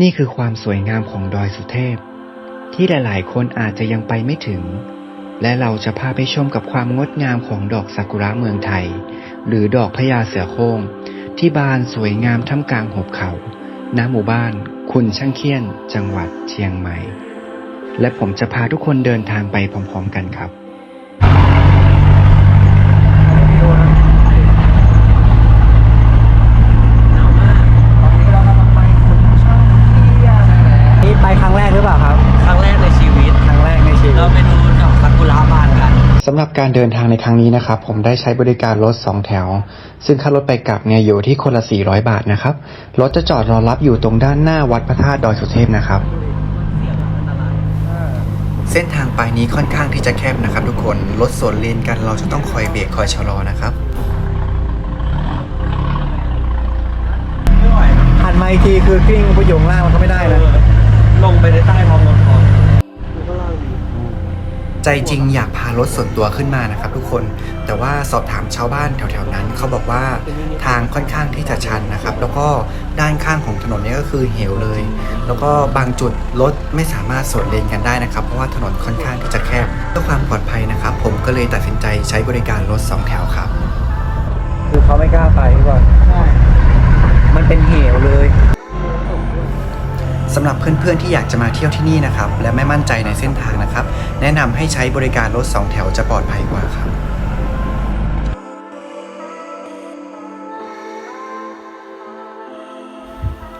นี่คือความสวยงามของดอยสุเทพ ที่หลายๆ คนอาจจะยังไปไม่ถึง และเราจะพาไปชมกับความงดงามของดอกซากุระเมืองไทย หรือดอกพญาเสือโคร่งที่บานสวยงามท่ามกลางหุบเขาณหมู่บ้าน คุณช่างเคียน จังหวัดเชียงใหม่ และผมจะพาทุกคนเดินทางไปพร้อม ๆ กันครับ นี่ไปครั้งแรกหรือเปล่าครับ ครั้งแรกในชีวิต ครั้งแรกในชีวิต เราไปดูดอกซากุระบานกัน สำห รับการเดินทางในครั้งนี้นะครับ ผมได้ใช้บริการรถ2แถว ซึ่งค่ารถไปกลับเนี่ยอยู่ที่คนละ 400 บาทนะครับ รถจะจอดรอรับอยู่ตรงด้านหน้าวัดพระธาตุดอยสุเทพนะครับ เส้นทางไปนี้ค่อนข้างที่จะแคบนะครับ ทุกคน รถสวนเลนกันเราจะต้องคอยเบรกคอยชะลอนะครับหันมาอีกทีคือกลิ้งไปอยู่ข้างล่างมันก็ไม่ได้นะลงไปในใต้ท้องรถก่อน ใจจริงอยากพารถส่วนตัวขึ้นมานะครับทุกคน แต่ว่าสอบถามชาวบ้านแถวๆนั้นเขาบอกว่าทางค่อนข้างที่จะชันนะครับ แล้วก็ด้านข้างของถนนเนี้ก็คือเหวเลย แล้วก็บางจุดรถไม่สามารถสวนเลนกันได้นะครับ เพราะว่าถนนค่อนข้างที่จะแคบเพื่อความปลอดภัยนะครับ ผมก็เลยตัดสินใจใช้บริการรถสองแถวครับ คือเขาไม่กล้าไปพี่อลมันเป็นเหวเลย สำหรับเพื่อนๆที่อยากจะมาเที่ยวที่นี่นะครับ และไม่มั่นใจในเส้นทางนะครับ แนะนำให้ใช้บริการรถสองแถวจะปลอดภัยกว่าครับ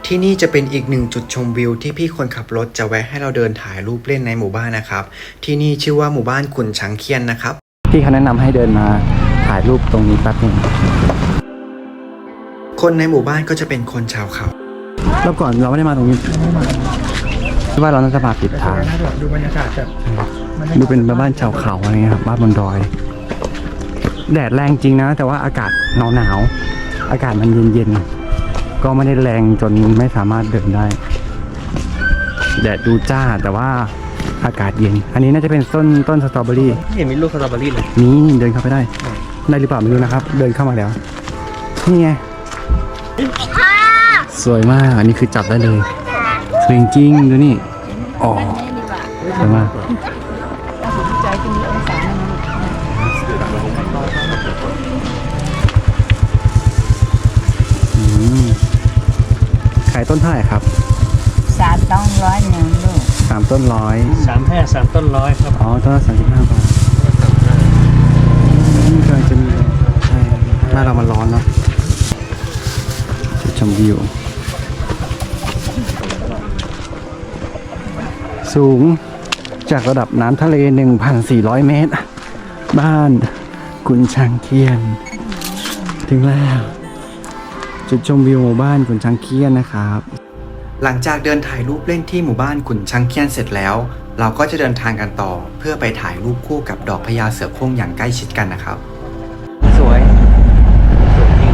ที่นี่จะเป็นอีกหนึ่งจุดชมวิวที่พี่คนขับรถจะแวะให้เราเดินถ่ายรูปเล่นในหมู่บ้านนะครับ ที่นี่ชื่อว่าหมู่บ้านขุนช้างเคียนนะครับ พี่เขาแนะนำให้เดินมาถ่ายรูปตรงนี้แป๊บหนึงคนในหมู่บ้านก็จะเป็นคนชาวเขา แล้วก่อนเราไม่ได้มาตรงนี้คิดว่าเราน่าจะมาผิดทางดูบรรยากาศแบบดูเป็นบ้านชาวเขาอะไรเงี้ยครับบ้านบนดอย แดดแรงจริงนะ แต่ว่าอากาศหนาวหนาวๆอากาศมันเย็นๆก็ไม่ได้แรงจนไม่สามารถเดินได้ แดดดูจ้าแต่ว่าอากาศเย็น อันนี้น่าจะเป็นต้นต้นสตรอเบอรี่เห็นมีลูกสตรอเบอรี่เลยนี่เดินเข้าไปได้ ได้หรือเปล่าไม่รู้นะครับ เดินเข้ามาแล้ว นี่ไง สวยมาก อันนี้คือจับได้เลยสวยจริงๆดูนี่อ๋อสวยมากอืมขายต้นเท่าไหร่ครับสามต้องร้อยหนึ่งลูกสามต้นร้อยสามแพร่สามต้นร้อยครับ อ๋อ ต้นละสามสิบห้าบาท สูงจากระดับน้ำทะเล 1,400 เมตร บ้านกุนช้างเคียน ถึงแล้ว จุดชมวิวหมู่บ้านกุนช้างเคียนนะครับ หลังจากเดินถ่ายรูปเล่นที่หมู่บ้านขุนช้างเคียนเสร็จแล้ว เราก็จะเดินทางกันต่อเพื่อไปถ่ายรูปคู่กับดอกพญาเสือโคร่งอย่างใกล้ชิดกันนะครับ สวย สวยจริง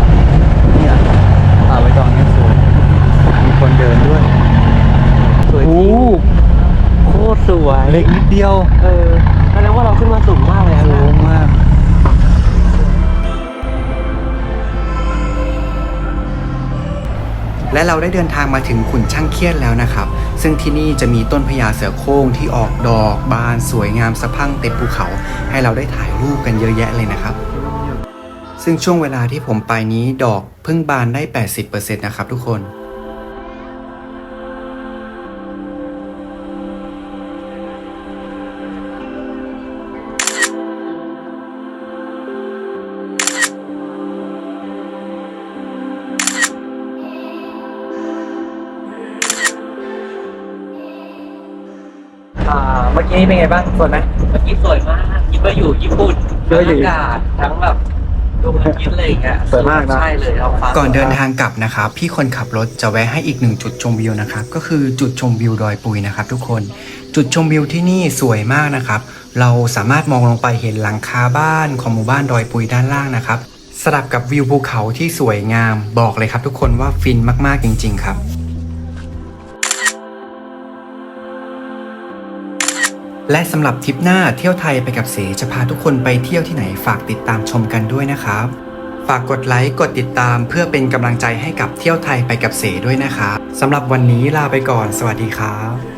เนี่ยป่าใบตองเนี่ยสวย มีคนเดินด้วย สวยจริง โคตรสวย เล็กนิดเดียว เออแสดงว่าเราขึ้นมาสูงมากเลยสูนะงมากและเราได้เดินทางมาถึงขุนช่างเคียนแล้วนะครับ ซึ่งที่นี่จะมีต้นพญาเสือโคร่งที่ออกดอกบานสวยงามสะพรั่งเต็มภูเขา ให้เราได้ถ่ายรูปกันเยอะแยะเลยนะครับ ซึ่งช่วงเวลาที่ผมไปนี้ดอกเพิ่งบานได้ 80%นะครับทุกคน อ่าเมื่อกี้นี่เป็นไงบ้างสวยไหม เมื่อกี้สวยมากคิดว่าอยู่ญี่ปุ่นเอออยู่อากาศทั้งแบบดูมันคิดอะไรอย่างเงี้ยสวยมากนะ ใช่เลยเอาฟ้าก่อนเดินทางกลับนะครับ พี่คนขับรถจะแวะให้อีกหนึ่งจุดชมวิวนะครับ ก็คือจุดชมวิวดอยปุยนะครับ ทุกคนจุดชมวิวที่นี่สวยมากนะครับ เราสามารถมองลงไปเห็นหลังคาบ้านของหมู่บ้านดอยปุยด้านล่างนะครับสลับกับวิวภูเขาที่สวยงามบอกเลยครับ ทุกคนว่าฟินมากๆจริง ๆ ครับ และสำหรับทริปหน้าเที่ยวไทยไปกับเสจะพาทุกคนไปเที่ยวที่ไหนฝากติดตามชมกันด้วยนะครับ ฝากกดไลค์กดติดตามเพื่อเป็นกำลังใจให้กับเที่ยวไทยไปกับเสด้วยนะครับสำหรับวันนี้ลาไปก่อน สวัสดีครับ